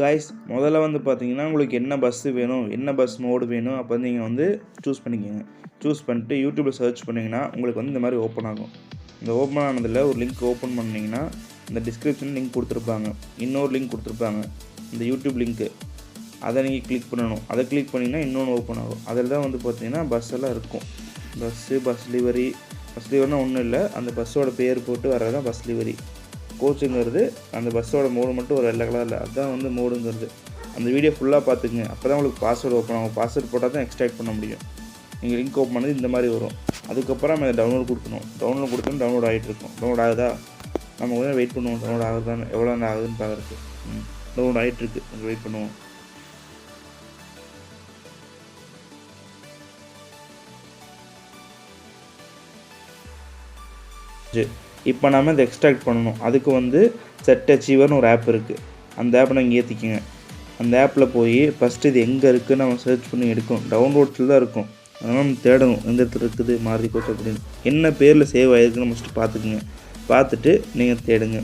Guys முதல்ல வந்து பார்த்தீங்கன்னா உங்களுக்கு என்ன பஸ்ஸு வேணும் என்ன பஸ் மோடு வேணும் அப்போ நீங்கள் வந்து சூஸ் பண்ணிக்கோங்க. சூஸ் பண்ணிட்டு யூடியூப்பில் சர்ச் பண்ணிங்கன்னா உங்களுக்கு வந்து இந்த மாதிரி ஓப்பன் ஆகும். இந்த ஓப்பன் ஆனதில் ஒரு லிங்க் ஓப்பன் பண்ணிங்கன்னா இந்த டிஸ்கிரிப்ஷன் லிங்க் கொடுத்துருப்பாங்க. இன்னொரு லிங்க் கொடுத்துருப்பாங்க. இந்த யூடியூப் லிங்க்கு அதை நீங்கள் கிளிக் பண்ணணும். அதை கிளிக் பண்ணிங்கன்னா இன்னொன்று ஓப்பன் ஆகும். அதில் தான் வந்து பார்த்தீங்கன்னா பஸ் எல்லாம் இருக்கும். பஸ்ஸு பஸ் லிவரி பஸ் லிவரினா ஒன்றும் இல்லை. அந்த பஸ்ஸோட பேர் போட்டு வர்றது தான் பஸ் லிவரி கோச்சுங்கிறது அந்த பஸ்ஸோட மோடு மட்டும் ஒரு வெள்ளை கலரில் அதுதான் வந்து மோடுங்கிறது அந்த வீடியோ ஃபுல்லாக பார்த்துக்குங்க. அப்போ தான் உங்களுக்கு பாஸ்வேர்டு ஓப்பன் ஆகும். பாஸ்வேர்டு போட்டால் தான் எக்ஸ்ட்ராக்ட் பண்ண முடியும். நீங்கள் லிங்க் ஓப்பன் பண்ணது இந்த மாதிரி வரும். அதுக்கப்புறம் நம்ம டவுன்லோட் கொடுக்கணும். டவுன்லோட் கொடுத்தோம் டவுன்லோட் ஆகிட்டு இருக்கும். டவுன்லோட் ஆகுதா? நம்ம கொஞ்சம் வெயிட் பண்ணுவோம். டவுன்லோட் ஆகுதான்னு. எவ்வளோ நேரம் ஆகுதுன்னு பார்க்குறதுக்கு டவுன்லோட் ஆகிட்டு இருக்கு. கொஞ்சம் வெயிட் பண்ணுவோம். சரி. இப்போ நாம் இதை எக்ஸ்ட்ராக்ட் பண்ணணும். அதுக்கு வந்து செட் அச்சீவர்னு ஒரு ஆப் இருக்குது அந்த ஆப்பை நீங்கள் ஏற்றிக்கோங்க அந்த ஆப்பில் போய் ஃபஸ்ட்டு இது எங்கே இருக்குதுன்னு நம்ம சர்ச் பண்ணி எடுக்கும் டவுன்லோட்ஸில் தான் இருக்கும். அதனால் நம்ம தேடணும். எந்த இடத்துல இருக்குது மாறி கோச் அப்படின்னு. என்ன பேரில் சேவ் ஆகிருக்குன்னு ஃபஸ்ட்டு பார்த்துக்குங்க. பார்த்துட்டு நீங்கள் தேடுங்க.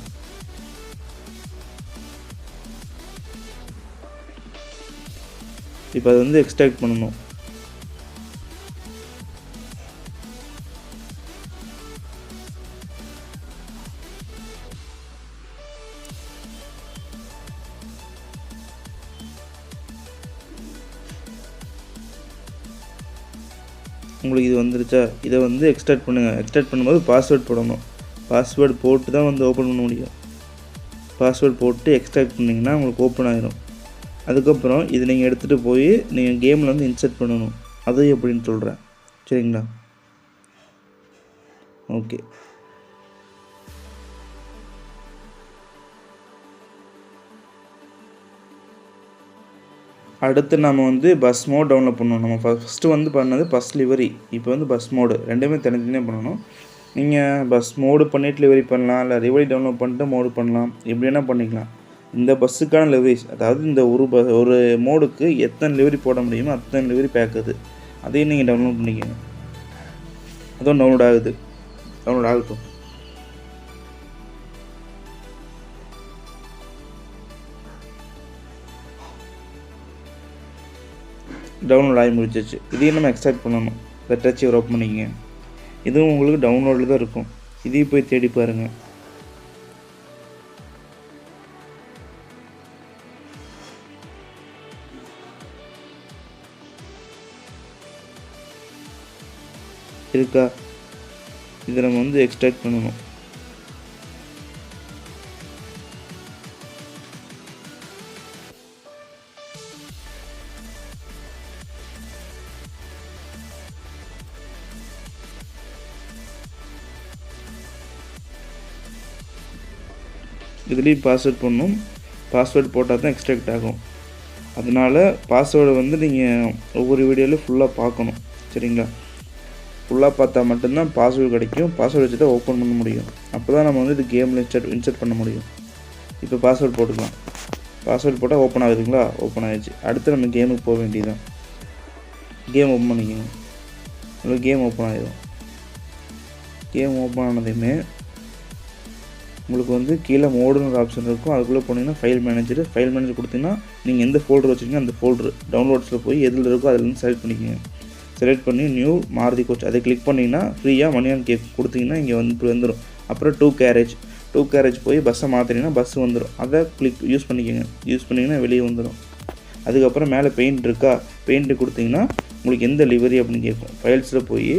இப்போ அது வந்து எக்ஸ்ட்ராக்ட் பண்ணணும். உங்களுக்கு இது வந்துருச்சா? இதை வந்து எக்ஸ்ட்ராக்ட் பண்ணுங்கள் எக்ஸ்ட்ராக்ட் பண்ணும்போது பாஸ்வேர்ட் போடணும். பாஸ்வேர்டு போட்டு தான் வந்து ஓப்பன் பண்ண முடியும். பாஸ்வேர்டு போட்டு எக்ஸ்ட்ராக்ட் பண்ணிங்கன்னா உங்களுக்கு ஓப்பன் ஆகிரும் அதுக்கப்புறம் இது நீங்கள் எடுத்துகிட்டு போய் நீங்கள் கேமில் வந்து இன்சர்ட் பண்ணணும். அது எப்படின்னு சொல்கிறேன் சரிங்களா? ஓகே. அடுத்து நம்ம வந்து பஸ் மோட் டவுன்லோட் பண்ணணும். நம்ம ஃபஸ்ட்டு வந்து பண்ணது பஸ் லிவரி இப்போ வந்து பஸ் மோடு ரெண்டுமே தனித்தனியாக பண்ணணும். நீங்கள் பஸ் மோடு பண்ணிட்டு லிவரி பண்ணலாம். இல்லை லிவரி டவுன்லோட் பண்ணிட்டு மோடு பண்ணலாம். எப்படி வேணால் பண்ணிக்கலாம். இந்த பஸ்ஸுக்கான லிவரிஸ் அதாவது இந்த ஒரு ப ஒரு மோடுக்கு எத்தனை லிவரி போட முடியுமோ அத்தனை லிவரி பேக்குது அதையும் நீங்கள் டவுன்லோட் பண்ணிக்கோங்க. அதுவும் டவுன்லோட் ஆகுது. டவுன்லோட் ஆகட்டும். டவுன்லோட் ஆகி முடிச்சிச்சு இதையும் நம்ம எக்ஸ்ட்ராக்ட் பண்ணணும். வெட்டச்சு ஒரு ஓப்பன் பண்ணிக்கங்க. இதுவும் உங்களுக்கு டவுன்லோடில் தான் இருக்கும். இதையும் போய் தேடி பாருங்கள் இருக்கா? இதை நம்ம வந்து எக்ஸ்ட்ராக்ட் பண்ணணும். இதுலேயும் பாஸ்வேர்ட் பண்ணணும் பாஸ்வேர்டு போட்டால் தான் எக்ஸ்ட்ராக்ட் ஆகும். அதனால் பாஸ்வேர்டை வந்து நீங்கள் ஒவ்வொரு வீடியோலையும் ஃபுல்லாக பார்க்கணும். சரிங்களா? ஃபுல்லாக பார்த்தா மட்டும்தான் பாஸ்வேர்டு கிடைக்கும். பாஸ்வேர்டு வச்சு தான் ஓப்பன் பண்ண முடியும். அப்போ தான் நம்ம வந்து இது கேமில் இன்சர்ட் இன்சர்ட் பண்ண முடியும். இப்போ பாஸ்வேர்டு போட்டுக்கலாம். பாஸ்வேர்டு போட்டால் ஓப்பன் ஆகுதுங்களா? ஓப்பன் ஆகிடுச்சு அடுத்து நம்ம கேமுக்கு போக வேண்டியதான் கேம் ஓப்பன் பண்ணிக்கோங்க. கேம் ஓப்பன் ஆகிடும் கேம் ஓப்பன் ஆனதையுமே உங்களுக்கு வந்து கீழே மோடுன்னு ஒரு ஆப்ஷன் இருக்கும். அதுக்குள்ளே போனீங்கன்னா ஃபைல் மேனேஜர் ஃபைல் மேனேஜர் கொடுத்தீங்கன்னா நீங்கள் எந்த ஃபோல்டர் வச்சுருக்கீங்க அந்த ஃபோல்டர் டவுன்லோட்ஸில் போய் எதில் இருக்கோ அதில் செலக்ட் பண்ணிக்கோங்க. செலக்ட் பண்ணி நியூ மாருதி கோச் அதை கிளிக் பண்ணிங்கன்னா ஃப்ரீயாக மணியான் கேக் கொடுத்தீங்கன்னா இங்கே வந்து வந்துடும் அப்புறம் டூ கேரேஜ் டூ கேரேஜ் போய் பஸ்ஸை மாற்றினீங்கன்னா பஸ் வந்துடும் அதை கிளிக் யூஸ் பண்ணிக்கோங்க. யூஸ் பண்ணிங்கன்னா வெளியே வந்துடும் அதுக்கப்புறம் மேலே பெயிண்ட் இருக்கா? பெயிண்ட்டு கொடுத்தீங்கன்னா உங்களுக்கு எந்த லிவரி அப்படின்னு கேட்கும். ஃபைல்ஸில் போய்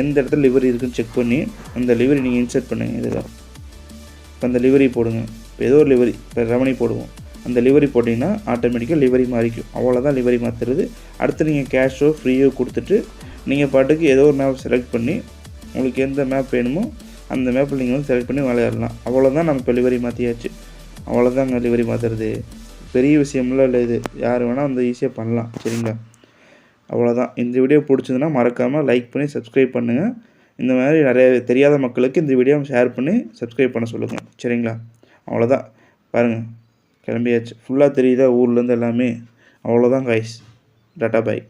எந்த இடத்துல லிவரி இருக்குன்னு செக் பண்ணி அந்த லிவரி நீங்கள் இன்சர்ட் பண்ணுங்கள் இதில். இப்போ அந்த லிவரி போடுங்க. இப்போ ஏதோ ஒரு லிவரி இப்போ ரமணி போடுவோம். அந்த லிவரி போட்டிங்கன்னா ஆட்டோமேட்டிக்காக லிவரி மாறிக்கும். அவ்வளோதான் லிவரி மாற்றுறது அடுத்து நீங்கள் கேஷோ ஃப்ரீயோ கொடுத்துட்டு நீங்கள் பாட்டுக்கு ஏதோ ஒரு மேப் செலக்ட் பண்ணி உங்களுக்கு எந்த மேப் வேணுமோ அந்த மேப்பில் நீங்கள் வந்து செலக்ட் பண்ணி விளையாடலாம். அவ்வளோதான் நம்ம இப்போ லிவரி மாற்றியாச்சு அவ்வளோதாங்க லிவரி மாற்றுறது பெரிய விஷயம்லாம் இல்லை இது. யார் வேணால் வந்து ஈஸியாக பண்ணலாம். சரிங்களா? அவ்வளோதான் இந்த வீடியோ பிடிச்சதுன்னா மறக்காமல் லைக் பண்ணி சப்ஸ்கிரைப் பண்ணுங்கள் இந்த மாதிரி நிறைய தெரியாத மக்களுக்கு இந்த வீடியோவை ஷேர் பண்ணி சப்ஸ்கிரைப் பண்ண சொல்லுங்கள் சரிங்களா? அவ்வளோதான் பாருங்கள் கிளம்பியாச்சு. ஃபுல்லாக தெரியுதா ஊர்லேருந்து எல்லாமே? அவ்வளோதான் காய்ஸ் டாட்டா பாய்